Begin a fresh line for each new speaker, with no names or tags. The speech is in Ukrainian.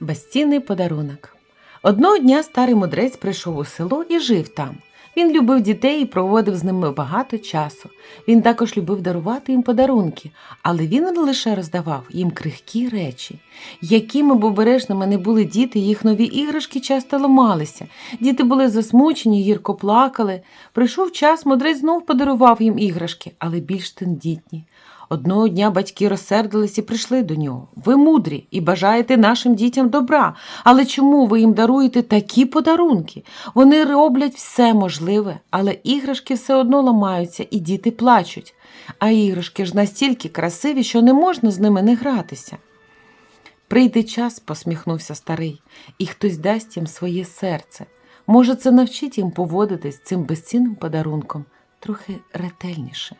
Безцінний подарунок. Одного дня старий мудрець прийшов у село і жив там. Він любив дітей і проводив з ними багато часу. Він також любив дарувати їм подарунки, але він не лише роздавав їм крихкі речі. Якими б обережними не були діти, їх нові іграшки часто ламалися. Діти були засмучені, гірко плакали. Прийшов час, мудрець знов подарував їм іграшки, але більш тендітні. Одного дня батьки розсердились і прийшли до нього. Ви мудрі і бажаєте нашим дітям добра. Але чому ви їм даруєте такі подарунки? Вони роблять все можливе, але іграшки все одно ламаються і діти плачуть. А іграшки ж настільки красиві, що не можна з ними не гратися. Прийде час, посміхнувся старий, і хтось дасть їм своє серце. Може, це навчить їм поводитись цим безцінним подарунком трохи ретельніше.